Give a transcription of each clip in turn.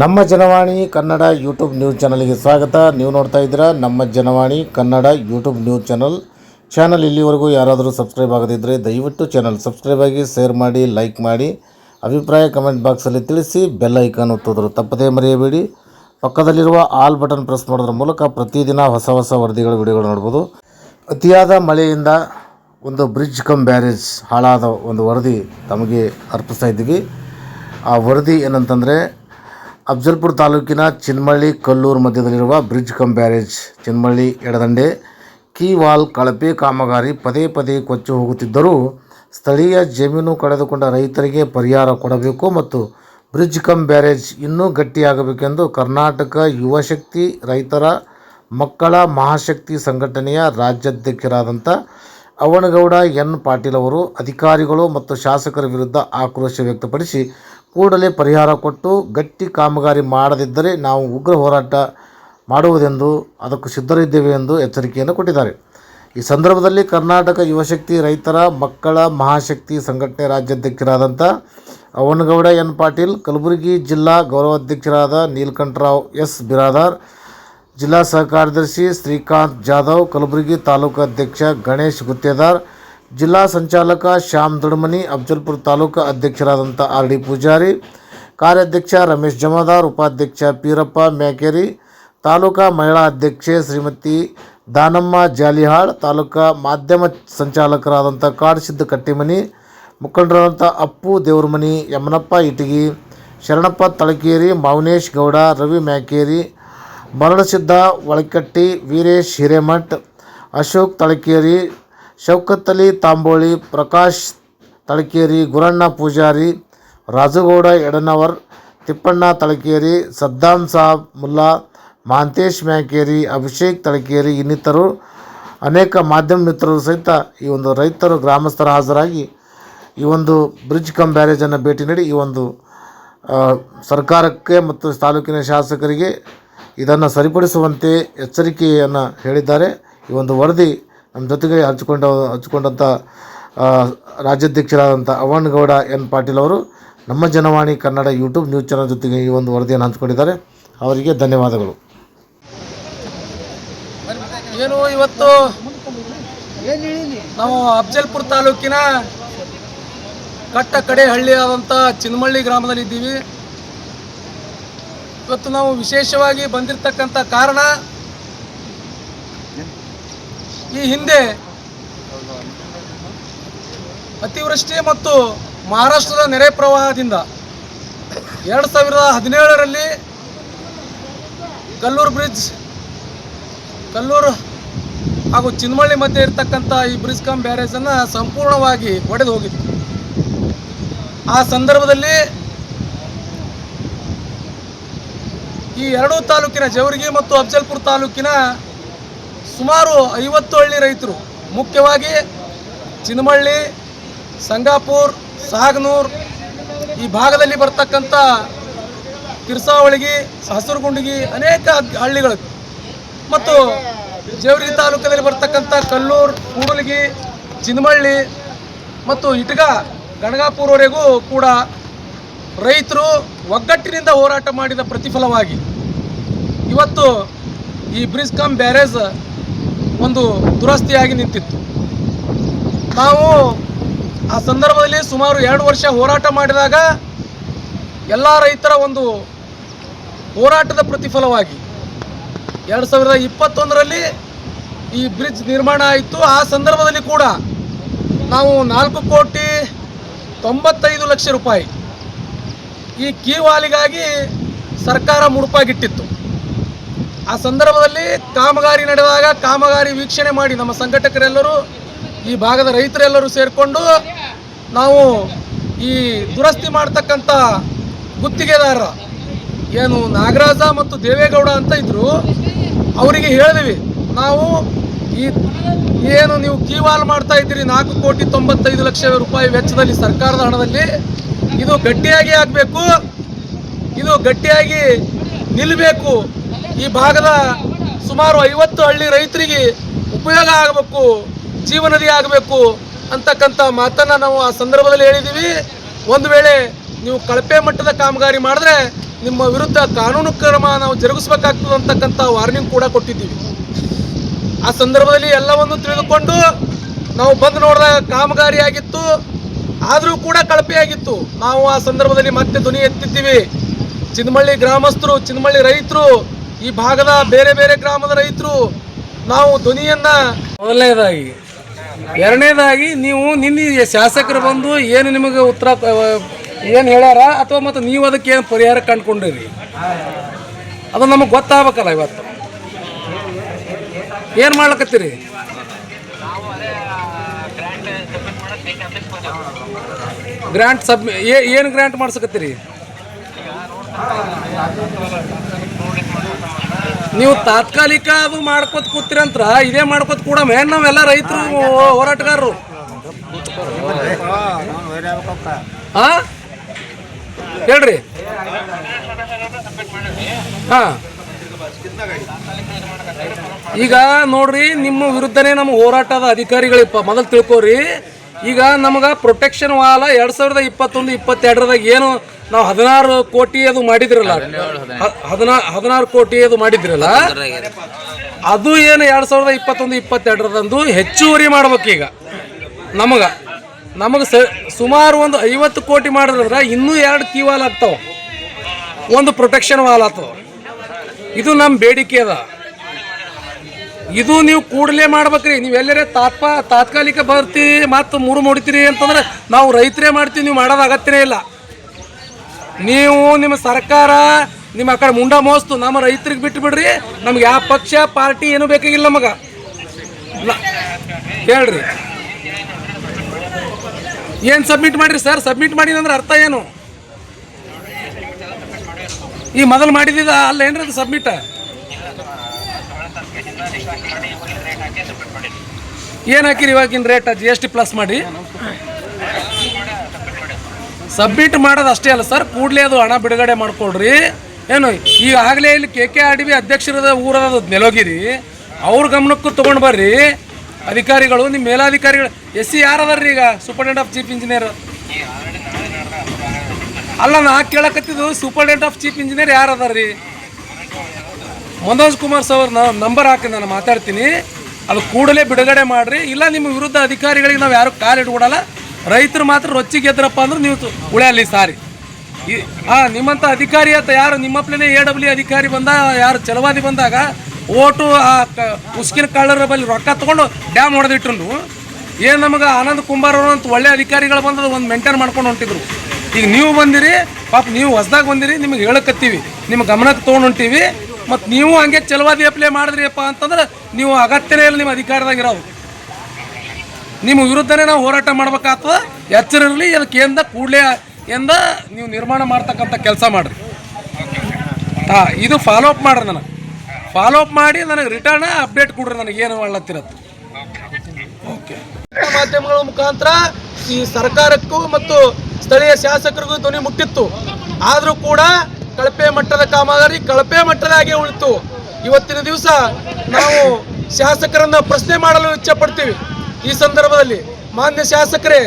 ನಮ್ಮ Janavani Kannada YouTube news ಚಾನಲ್ಗೆ ಸ್ವಾಗತ. ನೀವು ನೋಡ್ತಾ ಇದ್ದೀರಾ ನಮ್ಮ Janavani Kannada YouTube news channel. Channel ಇಲ್ಲಿವರೆಗೂ ಯಾರಾದರೂ ಸಬ್ಸ್ಕ್ರೈಬ್ ಆಗದಿದ್ದರೆ ದಯವಿಟ್ಟು ಚಾನಲ್ ಸಬ್ಸ್ಕ್ರೈಬ್ ಆಗಿ ಶೇರ್ ಮಾಡಿ ಲೈಕ್ ಮಾಡಿ. ಅಭಿಪ್ರಾಯ ಕಮೆಂಟ್ ಬಾಕ್ಸಲ್ಲಿ ತಿಳಿಸಿ ಬೆಲ್ ಐಕಾನ್ ಒತ್ತೋದ್ರು ತಪ್ಪದೇ ಮರೆಯಬೇಡಿ. ಪಕ್ಕದಲ್ಲಿರುವ ಆಲ್ ಬಟನ್ ಪ್ರೆಸ್ ಮಾಡೋದ್ರ ಮೂಲಕ ಪ್ರತಿದಿನ ಹೊಸ ಹೊಸ ವರದಿಗಳು, ವಿಡಿಯೋಗಳು ನೋಡ್ಬೋದು. ಅತಿಯಾದ ಮಳೆಯಿಂದ ಒಂದು ಬ್ರಿಡ್ಜ್ ಕಮ್ ಬ್ಯಾರೇಜ್ ಹಾಳಾದ ಒಂದು ವರದಿ ತಮಗೆ ಅರ್ಪಿಸ್ತಾ ಇದ್ದೀವಿ. ಆ ವರದಿ ಏನಂತಂದರೆ ಅಫ್ಜಲ್ಪುರ ತಾಲೂಕಿನ ಚಿನ್ಮಳ್ಳಿ ಕಲ್ಲೂರು ಮಧ್ಯದಲ್ಲಿರುವ ಬ್ರಿಡ್ಜ್ ಕಮ್ ಬ್ಯಾರೇಜ್, ಚಿನ್ಮಳ್ಳಿ ಎಡದಂಡೆ. ಕೀವಾಲ್ ಕಳಪೆ ಕಾಮಗಾರಿ ಪದೇ ಪದೇ ಕೊಚ್ಚಿ ಹೋಗುತ್ತಿದ್ದರೂ ಸ್ಥಳೀಯ ಜಮೀನು ಕಳೆದುಕೊಂಡ ರೈತರಿಗೆ ಪರಿಹಾರ ಕೊಡಬೇಕು ಮತ್ತು ಬ್ರಿಡ್ಜ್ ಕಮ್ ಬ್ಯಾರೇಜ್ ಇನ್ನೂ ಗಟ್ಟಿಯಾಗಬೇಕೆಂದು ಕರ್ನಾಟಕ ಯುವಶಕ್ತಿ ರೈತರ, ಮಕ್ಕಳ ಮಹಾಶಕ್ತಿ ಸಂಘಟನೆಯ ರಾಜ್ಯಾಧ್ಯಕ್ಷರಾದಂಥ ಅವನಗೌಡ ಎನ್ ಪಾಟೀಲ್ ಅವರು ಅಧಿಕಾರಿಗಳು ಮತ್ತು ಶಾಸಕರ ವಿರುದ್ಧ ಆಕ್ರೋಶ ವ್ಯಕ್ತಪಡಿಸಿ ಕೂಡಲೇ ಪರಿಹಾರ ಕೊಟ್ಟು ಗಟ್ಟಿ ಕಾಮಗಾರಿ ಮಾಡದಿದ್ದರೆ ನಾವು ಉಗ್ರ ಹೋರಾಟ ಮಾಡುವುದೆಂದು ಅದಕ್ಕೂ ಸಿದ್ಧರಿದ್ದೇವೆ ಎಂದು ಎಚ್ಚರಿಕೆಯನ್ನು ಕೊಟ್ಟಿದ್ದಾರೆ. ಈ ಸಂದರ್ಭದಲ್ಲಿ ಕರ್ನಾಟಕ ಯುವಶಕ್ತಿ ರೈತರ ಮಕ್ಕಳ ಮಹಾಶಕ್ತಿ ಸಂಘಟನೆ ರಾಜ್ಯಾಧ್ಯಕ್ಷರಾದಂಥ ಅವನಗೌಡ ಎನ್ ಪಾಟೀಲ್, ಕಲಬುರಗಿ ಜಿಲ್ಲಾ ಗೌರವಾಧ್ಯಕ್ಷರಾದ ನೀಲಕಂಠರಾವ್ ಎಸ್ ಬಿರಾದಾರ್, ಜಿಲ್ಲಾ ಸಹ ಕಾರ್ಯದರ್ಶಿ ಶ್ರೀಕಾಂತ್ ಜಾಧವ್, ಕಲಬುರಗಿ ತಾಲೂಕು ಅಧ್ಯಕ್ಷ ಗಣೇಶ್ ಗುತ್ತೇದಾರ್ ಜಿಲ್ಲಾ ಸಂಚಾಲಕ ಶ್ಯಾಮ್ ದೊಡ್ಮನಿ, ಅಫ್ಜಲ್ಪುರ ತಾಲೂಕು ಅಧ್ಯಕ್ಷರಾದಂಥ ಆರ್ ಡಿ ಪೂಜಾರಿ, ಕಾರ್ಯಾಧ್ಯಕ್ಷ ರಮೇಶ್ ಜಮದಾರ್, ಉಪಾಧ್ಯಕ್ಷ ಪೀರಪ್ಪ ಮ್ಯಾಕೇರಿ, ತಾಲೂಕಾ ಮಹಿಳಾ ಅಧ್ಯಕ್ಷೆ ಶ್ರೀಮತಿ ದಾನಮ್ಮ ಜಾಲಿಹಾಳ್, ತಾಲೂಕಾ ಮಾಧ್ಯಮ ಸಂಚಾಲಕರಾದಂಥ ಕಾಡ್ಸಿದ್ದ ಕಟ್ಟಿಮನಿ, ಮುಖಂಡರಾದಂಥ ಅಪ್ಪು ದೇವರಮನಿ, ಯಮನಪ್ಪ ಇಟಗಿ, ಶರಣಪ್ಪ ತಳಕೇರಿ, ಮೌನೇಶ್ ಗೌಡ, ರವಿ ಮ್ಯಾಕೇರಿ ಮರಣಸಿದ್ಧ ಒಳಕಟ್ಟಿ, ವೀರೇಶ್ ಹಿರೇಮಠ್, ಅಶೋಕ್ ತಳಕೇರಿ ಶೌಕತ್ ಅಲಿ ತಾಂಬೋಳಿ, ಪ್ರಕಾಶ್ ತಳಕೇರಿ, ಗುರಣ್ಣ ಪೂಜಾರಿ, ರಾಜುಗೌಡ ಎಡನವರ್, ತಿಪ್ಪಣ್ಣ ತಳಕೇರಿ ಸದ್ದಾಂ ಸಾಬ್ ಮುಲ್ಲಾ, ಮಾಂತೇಶ್ ಮ್ಯಾಕೇರಿ, ಅಭಿಷೇಕ್ ತಳಕೇರಿ ಇನ್ನಿತರು ಅನೇಕ ಮಾಧ್ಯಮ ಮಿತ್ರರು ಸಹಿತ ಈ ಒಂದು ರೈತರು ಗ್ರಾಮಸ್ಥರ ಹಾಜರಾಗಿ ಈ ಒಂದು ಬ್ರಿಡ್ಜ್ ಕಮ್ ಬ್ಯಾರೇಜನ್ನು ಭೇಟಿ ನೀಡಿ ಈ ಒಂದು ಸರ್ಕಾರಕ್ಕೆ ಮತ್ತು ತಾಲೂಕಿನ ಶಾಸಕರಿಗೆ ಇದನ್ನು ಸರಿಪಡಿಸುವಂತೆ ಎಚ್ಚರಿಕೆಯನ್ನು ಹೇಳಿದ್ದಾರೆ. ಈ ಒಂದು ವರದಿ ನಮ್ಮ ಜೊತೆಗೆ ಹಂಚಿಕೊಂಡ ಹಂಚಿಕೊಂಡಂಥ ರಾಜ್ಯಾಧ್ಯಕ್ಷರಾದಂಥ ಅವನಗೌಡ ಎನ್ ಪಾಟೀಲ್ ಅವರು ನಮ್ಮ Janavani Kannada YouTube news channel ಜೊತೆಗೆ ಈ ಒಂದು ವರದಿಯನ್ನು ಹಂಚಿಕೊಂಡಿದ್ದಾರೆ. ಅವರಿಗೆ ಧನ್ಯವಾದಗಳು. ಏನು ಇವತ್ತು ನಾವು ಅಫಜಲ್ಪುರ ತಾಲೂಕಿನ ಕಟ್ಟ ಕಡೆ ಹಳ್ಳಿಯಾದಂಥ ಚಿನ್ಮಳ್ಳಿ ಗ್ರಾಮದಲ್ಲಿದ್ದೀವಿ. ಇವತ್ತು ನಾವು ವಿಶೇಷವಾಗಿ ಬಂದಿರತಕ್ಕಂಥ ಕಾರಣ ಈ ಹಿಂದೆ ಅತಿವೃಷ್ಟಿ ಮತ್ತು ಮಹಾರಾಷ್ಟ್ರದ ನೆರೆ ಪ್ರವಾಹದಿಂದ ಎರಡು ಸಾವಿರದ ಹದಿನೇಳರಲ್ಲಿ ಕಲ್ಲೂರು ಬ್ರಿಡ್ಜ್, ಕಲ್ಲೂರು ಹಾಗೂ ಚಿನ್ಮಳ್ಳಿ ಮಧ್ಯೆ ಇರತಕ್ಕಂಥ ಈ ಬ್ರಿಡ್ಜ್ ಕಮ್ ಬ್ಯಾರೇಜನ್ನು ಸಂಪೂರ್ಣವಾಗಿ ಒಡೆದು ಹೋಗಿತ್ತು. ಆ ಸಂದರ್ಭದಲ್ಲಿ ಈ ಎರಡೂ ತಾಲೂಕಿನ ಜವರಿಗಿ ಮತ್ತು ಅಫ್ಜಲ್ಪುರ ತಾಲೂಕಿನ ಸುಮಾರು ಐವತ್ತು ಹಳ್ಳಿ ರೈತರು, ಮುಖ್ಯವಾಗಿ ಚಿನ್ನಮಳ್ಳಿ ಸಂಗಾಪುರ್, ಸಾಗನೂರ್, ಈ ಭಾಗದಲ್ಲಿ ಬರ್ತಕ್ಕಂಥ ಕಿರ್ಸಾವಳಿಗಿ ಹಸರುಗುಂಡಿಗಿ ಅನೇಕ ಹಳ್ಳಿಗಳು ಮತ್ತು ಜೇವರಿ ತಾಲೂಕಿನಲ್ಲಿ ಬರ್ತಕ್ಕಂಥ ಕಲ್ಲೂರು, ಕೂಡಲಗಿ, ಚಿನ್ಮಳ್ಳಿ ಮತ್ತು ಇಟಗ, ಗಣಗಾಪುರವರೆಗೂ ಕೂಡ ರೈತರು ಒಗ್ಗಟ್ಟಿನಿಂದ ಹೋರಾಟ ಮಾಡಿದ ಪ್ರತಿಫಲವಾಗಿ ಇವತ್ತು ಈ ಬ್ರಿಜ್ ಕಮ್ ಬ್ಯಾರೇಜ್ ಒಂದು ದುರಸ್ತಿಯಾಗಿ ನಿಂತಿತ್ತು. ನಾವು ಆ ಸಂದರ್ಭದಲ್ಲಿ ಸುಮಾರು ಎರಡು ವರ್ಷ ಹೋರಾಟ ಮಾಡಿದಾಗ ಎಲ್ಲ ರೈತರ ಒಂದು ಹೋರಾಟದ ಪ್ರತಿಫಲವಾಗಿ ಎರಡು ಸಾವಿರದ ಇಪ್ಪತ್ತೊಂದರಲ್ಲಿ ಈ ಬ್ರಿಡ್ಜ್ ನಿರ್ಮಾಣ ಆಯಿತು. ಆ ಸಂದರ್ಭದಲ್ಲಿ ಕೂಡ ನಾವು ನಾಲ್ಕು ಕೋಟಿ ತೊಂಬತ್ತೈದು ಲಕ್ಷ ರೂಪಾಯಿ ಈ ಕೀವಾಲಿಗಾಗಿ ಸರ್ಕಾರ ಮುಡುಪಾಗಿಟ್ಟಿತ್ತು. ಆ ಸಂದರ್ಭದಲ್ಲಿ ಕಾಮಗಾರಿ ನಡೆದಾಗ ಕಾಮಗಾರಿ ವೀಕ್ಷಣೆ ಮಾಡಿ ನಮ್ಮ ಸಂಘಟಕರೆಲ್ಲರೂ, ಈ ಭಾಗದ ರೈತರೆಲ್ಲರೂ ಸೇರಿಕೊಂಡು ನಾವು ಈ ದುರಸ್ತಿ ಮಾಡ್ತಕ್ಕಂಥ ಗುತ್ತಿಗೆದಾರರ ಏನು ನಾಗರಾಜ ಮತ್ತು ದೇವೇಗೌಡ ಅಂತ ಇದ್ರು, ಅವರಿಗೆ ಹೇಳಿದ್ವಿ, ನಾವು ಈ ಏನು ನೀವು ಕೀವಾಲ್ ಮಾಡ್ತಾ ಇದ್ದೀರಿ, ನಾಲ್ಕು ಕೋಟಿ ತೊಂಬತ್ತೈದು ಲಕ್ಷ ರೂಪಾಯಿ ವೆಚ್ಚದಲ್ಲಿ ಸರ್ಕಾರದ ಹಣದಲ್ಲಿ, ಇದು ಗಟ್ಟಿಯಾಗಿ ಆಗಬೇಕು, ಇದು ಗಟ್ಟಿಯಾಗಿ ನಿಲ್ಲಬೇಕು ಈ ಭಾಗದ ಸುಮಾರು ಐವತ್ತು ಹಳ್ಳಿ ರೈತರಿಗೆ ಉಪಯೋಗ ಆಗಬೇಕು ಜೀವನದಿ ಆಗಬೇಕು ಅಂತಕ್ಕಂಥ ಮಾತನ್ನು ನಾವು ಆ ಸಂದರ್ಭದಲ್ಲಿ ಹೇಳಿದ್ದೀವಿ. ಒಂದು ವೇಳೆ ನೀವು ಕಳಪೆ ಮಟ್ಟದ ಕಾಮಗಾರಿ ಮಾಡಿದ್ರೆ ನಿಮ್ಮ ವಿರುದ್ಧ ಕಾನೂನು ಕ್ರಮ ನಾವು ಜರುಗಿಸ್ಬೇಕಾಗ್ತದೆ ಅಂತಕ್ಕಂಥ ವಾರ್ನಿಂಗ್ ಕೂಡ ಕೊಟ್ಟಿದ್ದೀವಿ. ಆ ಸಂದರ್ಭದಲ್ಲಿ ಎಲ್ಲವನ್ನು ತಿಳಿದುಕೊಂಡು ನಾವು ಬಂದು ನೋಡಿದಾಗ ಕಾಮಗಾರಿ ಆಗಿತ್ತು. ಆದರೂ ಕೂಡ ಕಳಪೆಯಾಗಿತ್ತು ನಾವು ಆ ಸಂದರ್ಭದಲ್ಲಿ ಮತ್ತೆ ಧ್ವನಿ ಎತ್ತಿದ್ದೀವಿ. ಚಿನ್ಮಳ್ಳಿ ಗ್ರಾಮಸ್ಥರು, ಚಿನ್ಮಳ್ಳಿ ರೈತರು ಈ ಭಾಗದ ಬೇರೆ ಬೇರೆ ಗ್ರಾಮದ ರೈತರು ನಾವು ಧ್ವನಿಯನ್ನ ಮೊದಲನೇದಾಗಿ. ಎರಡನೇದಾಗಿ ನೀವು ನಿನ್ನೆ ಶಾಸಕರು ಬಂದು ಏನು ನಿಮಗೆ ಉತ್ತರ, ಏನು ಹೇಳ್ಯಾರ? ಅಥವಾ ಮತ್ತು ನೀವು ಅದಕ್ಕೆ ಏನು ಪರಿಹಾರ ಕಂಡುಕೊಂಡಿರಿ? ಅದು ನಮಗೆ ಗೊತ್ತಾಗಬೇಕಲ್ಲ ಇವತ್ತು. ಏನು ಮಾಡ್ಲಕತ್ತೀರಿ? ಗ್ರಾಂಟ್ ಸಬ್ಮಿ ಏನು ಗ್ರಾಂಟ್ ಮಾಡ್ಸಕತ್ತೀರಿ? ನೀವು ತಾತ್ಕಾಲಿಕ ಅದು ಮಾಡ್ಕೊತ ಕೂತಿರಂತ್ರ ಇದೇ ಮಾಡ್ಕೋತ ಕೂಡ ಮೇನ್ ನಾವೆಲ್ಲ ರೈತರು ಹೋರಾಟಗಾರರು. ಹಾ? ಹೇಳ್ರಿ. ಹಾ. ಈಗ ನೋಡ್ರಿ ನಿಮ್ಮ ವಿರುದ್ಧನೇ ನಮ್ಮ ಹೋರಾಟದ ಅಧಿಕಾರಿಗಳಿಪ್ಪ. ಮೊದಲು ತಿಳ್ಕೊರಿ ಈಗ ನಮಗೆ ಪ್ರೊಟೆಕ್ಷನ್ ವಾಲ ಎರಡು ಸಾವಿರದ ಇಪ್ಪತ್ತೊಂದು ಇಪ್ಪತ್ತೆರಡರದಾಗ ಏನು ನಾವು ಹದಿನಾರು ಕೋಟಿ ಅದು ಮಾಡಿದ್ರಲ್ಲ? ಹದಿನಾ ಹದಿನಾರು ಕೋಟಿ ಅದು ಮಾಡಿದ್ರಲ್ಲ? ಅದು ಏನು ಎರಡು ಸಾವಿರದ ಇಪ್ಪತ್ತೊಂದು ಇಪ್ಪತ್ತೆರಡರದಂದು ಹೆಚ್ಚುವರಿ ಮಾಡ್ಬೇಕೀಗ. ನಮಗ. ನಮಗೆ ಸ ಸುಮಾರು ಒಂದು ಐವತ್ತು ಕೋಟಿ ಮಾಡಿದ್ರೆ ಇನ್ನೂ ಎರಡು ಕೀ ವಾಲ್ ಆಗ್ತಾವ. ಒಂದು ಪ್ರೊಟೆಕ್ಷನ್ ವಾಲ್ ಆಗ್ತಾವ ಇದು ನಮ್ಮ ಬೇಡಿಕೆ ಅದ. ಇದು ನೀವು ಕೂಡಲೇ ಮಾಡ್ಬೇಕ್ರಿ. ನೀವು ಎಲ್ಲರೇ ತಾತ್ಪ, ತಾತ್ಕಾಲಿಕ ಬರ್ತಿ ಮತ್ತು ಮೂರು ಮೂಡಿತೀರಿ ಅಂತಂದ್ರೆ ನಾವು ರೈತರೇ ಮಾಡ್ತೀವಿ, ನೀವು ಮಾಡೋದು ಅಗತ್ಯನೇ ಇಲ್ಲ. ನೀವು ನಿಮ್ಮ ಸರ್ಕಾರ, ನಿಮ್ಮ ಆ ಕಡೆ ಮುಂಡ ಮೋಸ್ತು ನಮ್ಮ ರೈತರಿಗೆ ಬಿಟ್ಟು ಬಿಡ್ರಿ ನಮ್ಗೆ ಯಾವ ಪಕ್ಷ, ಪಾರ್ಟಿ ಏನು ಬೇಕಾಗಿಲ್ಲ ನಮಗೆ. ಹೇಳ್ರಿ. ಏನು ಸಬ್ಮಿಟ್ ಮಾಡಿರಿ ಸರ್ ಸಬ್ಮಿಟ್ ಮಾಡಿ ಅಂದ್ರೆ ಅರ್ಥ ಏನು? ಈ ಮೊದಲು ಮಾಡಿದ ಅಲ್ಲ ಏನ್ರಿ ಅದು ಸಬ್ಮಿಟ್ ಏನು ಹಾಕಿರಿ ಇವಾಗಿನ rate G S T plus ಮಾಡಿ. ಸಬ್ಮಿಟ್ ಮಾಡೋದು ಅಷ್ಟೇ ಅಲ್ಲ ಸರ್ ಕೂಡಲೇ ಅದು ಹಣ ಬಿಡುಗಡೆ ಮಾಡ್ಕೊಡ್ರಿ ಏನು, ಈಗ ಆಗಲೇ ಇಲ್ಲಿ K K R D B ಅಧ್ಯಕ್ಷರದ ಊರದ ನೆಲೋಗಿರಿ. ಅವ್ರ ಗಮನಕ್ಕೂ ತೊಗೊಂಡು ಬರ್ರಿ. ಅಧಿಕಾರಿಗಳು ನಿಮ್ಮ ಮೇಲಾಧಿಕಾರಿಗಳು, ಎಸ್ ಸಿ ಯಾರು ಅದಾರ್ರಿ ಈಗ? ಸೂಪರ್ಡೆಂಟ್ ಆಫ್ ಚೀಫ್ ಇಂಜಿನಿಯರ್ ಅಲ್ಲ, ನಾ ಕೇಳಕತ್ತಿದ್ದು ಸೂಪರ್ಡೆಂಟ್ ಆಫ್ ಚೀಫ್ ಇಂಜಿನಿಯರ್ ಯಾರು ಅದಾರ್ರಿ? ಮನೋಜ್ ಕುಮಾರ್ ಸರ್ ನಂಬರ್ ಹಾಕಿ ನಾನು ಮಾತಾಡ್ತೀನಿ. ಅದು ಕೂಡಲೇ ಬಿಡುಗಡೆ ಮಾಡ್ರಿ. ಇಲ್ಲ, ನಿಮ್ಮ ವಿರುದ್ಧ ಅಧಿಕಾರಿಗಳಿಗೆ ನಾವು ಯಾರು ಕಾಲು ಇಟ್ಕೊಡಲ್ಲ. ರೈತರು ಮಾತ್ರ ರೊಚ್ಚಿಗೆ ಗೆದ್ರಪ್ಪ ಅಂದ್ರೆ ನೀವು ಉಳಿಯಲ್ಲಿ ಸಾರಿ. ಈ ಹಾಂ ನಿಮ್ಮಂಥ ಅಧಿಕಾರಿ ಅಂತ ಯಾರು ನಿಮ್ಮಪ್ಲೇನೆ ಎ ಡಬ್ಲ್ಯೂ ಅಧಿಕಾರಿ ಬಂದ, ಯಾರು ಚಲವಾದಿ ಬಂದಾಗ ಓಟು, ಆ ಉಸ್ಕಿನ ಕಳ್ಳರ ಬಳಿ ರೊಕ್ಕ ತೊಗೊಂಡು ಡ್ಯಾಮ್ ಹೊಡೆದಿಟ್ರು. ಏನು ನಮಗೆ ಆನಂದ್ ಕುಮಾರ್ ಅವರು ಅಂತ ಒಳ್ಳೆ ಅಧಿಕಾರಿಗಳು ಬಂದದ ಒಂದು ಮೇಂಟೈನ್ ಮಾಡ್ಕೊಂಡು ಹೊಂಟಿದ್ರು. ಈಗ ನೀವು ಬಂದಿರಿ, ಪಾಪ ನೀವು ಹೊಸ್ದಾಗ ಬಂದಿರಿ, ನಿಮಗೆ ಹೇಳಕತ್ತೀವಿ. ನಿಮ್ಮ ಗಮನಕ್ಕೆ ತೊಗೊಂಡು ಹೊಂಟೀವಿ. ಮತ್ತು ನೀವು ಹಂಗೆ ಚಲವಾದಿ ಅಪ್ಲೈ ಮಾಡಿದ್ರಿಯಪ್ಪ ಅಂತಂದ್ರೆ ನೀವು ಅಗತ್ಯನೇ ಇಲ್ಲ ನಿಮ್ಮ ಅಧಿಕಾರದಾಗಿರೋದು ನಿಮ್ಮ ವಿರುದ್ಧನೇ ನಾವು ಹೋರಾಟ ಮಾಡ್ಬೇಕಾಗ್ತದ. ಎಚ್ಚರ ಇರಲಿ ಅದಕ್ಕೆ ಎಂದ ಕೂಡಲೇ ಎಂದ ನೀವು ನಿರ್ಮಾಣ ಮಾಡ್ತಕ್ಕಂಥ ಕೆಲಸ ಮಾಡಿರಿ. ಹಾಂ, ಇದು ಫಾಲೋ ಅಪ್ ಮಾಡ್ರಿ ನನಗೆ. ಫಾಲೋ ಅಪ್ ಮಾಡಿ ನನಗೆ ರಿಟರ್ನ್ ಅಪ್ಡೇಟ್ ಕೊಡ್ರಿ ನನಗೆ ಏನು ಮಾಡ್ಲತ್ತಿರತ್ತೆ ಓಕೆ. ಮಾಧ್ಯಮಗಳ ಮುಖಾಂತರ ಈ ಸರ್ಕಾರಕ್ಕೂ ಮತ್ತು ಸ್ಥಳೀಯ ಶಾಸಕರಿಗೂ ಧ್ವನಿ ಮುಟ್ಟಿತ್ತು. ಆದರೂ ಕೂಡ ಕಳಪೆ ಮಟ್ಟದ ಕಾಮಗಾರಿ ಕಳಪೆ ಮಟ್ಟದಾಗೆ ಉಳಿತು. ಇವತ್ತಿನ ದಿವಸ ನಾವು ಶಾಸಕರನ್ನ ಪ್ರಶ್ನೆ ಮಾಡಲು ಇಚ್ಛೆ ಪಡ್ತೀವಿ ಈ ಸಂದರ್ಭದಲ್ಲಿ ಮಾನ್ಯ ಶಾಸಕರೇ,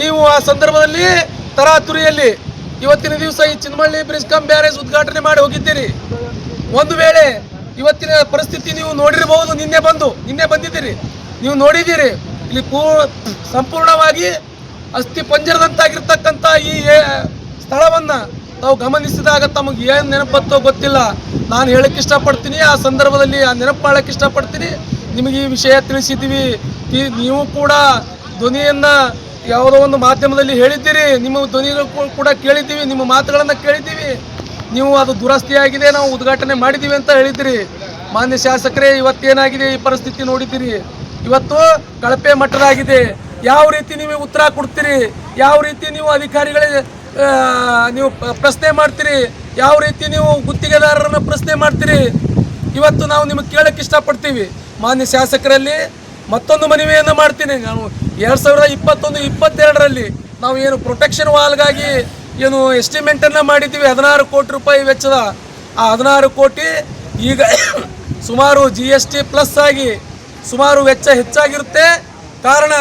ನೀವು ಆ ಸಂದರ್ಭದಲ್ಲಿ ತರಾತುರಿಯಲ್ಲಿ ಇವತ್ತಿನ ದಿವಸ ಈ ಚಿನ್ಮಳ್ಳಿ ಬ್ರಿಜ್ ಕಮ್ ಬ್ಯಾರೇಜ್ ಉದ್ಘಾಟನೆ ಮಾಡಿ ಹೋಗಿದ್ದೀರಿ. ಒಂದು ವೇಳೆ ಇವತ್ತಿನ ಪರಿಸ್ಥಿತಿ ನೀವು ನೋಡಿರಬಹುದು, ನಿನ್ನೆ ಬಂದು, ನಿನ್ನೆ ಬಂದಿದ್ದೀರಿ. ನೀವು ನೋಡಿದ್ದೀರಿ, ಇಲ್ಲಿ ಪೂರ್ಣ ಸಂಪೂರ್ಣವಾಗಿ ಅಸ್ಥಿ ಪಂಜರದಂತಾಗಿರ್ತಕ್ಕಂಥ ಈ ಸ್ಥಳವನ್ನು ಸ್ಥಳವನ್ನ ತಾವು ಗಮನಿಸಿದಾಗ ತಮಗೆ ಏನು ನೆನಪತ್ತೋ ಗೊತ್ತಿಲ್ಲ. ನಾನು ಹೇಳಕ್ಕೆ ಇಷ್ಟಪಡ್ತೀನಿ, ಆ ಸಂದರ್ಭದಲ್ಲಿ ಆ ನೆನಪು ಮಾಡೋಕ್ಕೆ ಇಷ್ಟಪಡ್ತೀನಿ. ನಿಮಗೆ ಈ ವಿಷಯ ತಿಳಿಸಿದ್ದೀವಿ. ನೀವು ಕೂಡ ಧ್ವನಿಯನ್ನು ಯಾವುದೋ ಒಂದು ಮಾಧ್ಯಮದಲ್ಲಿ ಹೇಳಿದ್ದೀರಿ. ನಿಮ್ಮ ಧ್ವನಿ ಕೂಡ ಕೇಳಿದ್ದೀವಿ, ನಿಮ್ಮ ಮಾತುಗಳನ್ನು ಕೇಳಿದ್ದೀವಿ. ನೀವು ಅದು ದುರಸ್ತಿಯಾಗಿದೆ, ನಾವು ಉದ್ಘಾಟನೆ ಮಾಡಿದ್ದೀವಿ ಅಂತ ಹೇಳಿದ್ದೀರಿ. ಮಾನ್ಯ ಶಾಸಕರೇ, ಇವತ್ತೇನಾಗಿದೆ ಈ ಪರಿಸ್ಥಿತಿ ನೋಡಿದ್ದೀರಿ. ಇವತ್ತು ಕಳಪೆ ಮಟ್ಟದಾಗಿದೆ. ಯಾವ ರೀತಿ ನೀವು ಉತ್ತರ ಕೊಡ್ತೀರಿ? ಯಾವ ರೀತಿ ನೀವು ಅಧಿಕಾರಿಗಳಿಗೆ ನೀವು ಪ್ರಶ್ನೆ ಮಾಡ್ತೀರಿ. ಯಾವ ರೀತಿ ನೀವು ಗುತ್ತಿಗೆದಾರರನ್ನು ಪ್ರಶ್ನೆ ಮಾಡ್ತೀರಿ? ಇವತ್ತು ನಾವು ನಿಮಗೆ ಕೇಳಕ್ಕೆ ಇಷ್ಟಪಡ್ತೀವಿ. ಮಾನ್ಯ ಶಾಸಕರಲ್ಲಿ ಮತ್ತೊಂದು ಮನವಿಯನ್ನು ಮಾಡ್ತೀನಿ. ನಾನು ಎರಡು ಸಾವಿರದ ಇಪ್ಪತ್ತೊಂದು, ಇಪ್ಪತ್ತೆರಡರಲ್ಲಿ ನಾವು ಏನು ಪ್ರೊಟೆಕ್ಷನ್ ವಾಲ್ಗಾಗಿ ಏನು ಎಸ್ಟಿಮೇಟನ್ನು ಮಾಡಿದ್ದೀವಿ. ಹದಿನಾರು ಕೋಟಿ ರೂಪಾಯಿ ವೆಚ್ಚದ. ಆ ಹದಿನಾರು ಕೋಟಿ ಈಗ ಸುಮಾರು ಜಿ ಎಸ್ ಟಿ ಪ್ಲಸ್ ಆಗಿ ಸುಮಾರು ವೆಚ್ಚ ಹೆಚ್ಚಾಗಿರುತ್ತೆ. ಕಾರಣ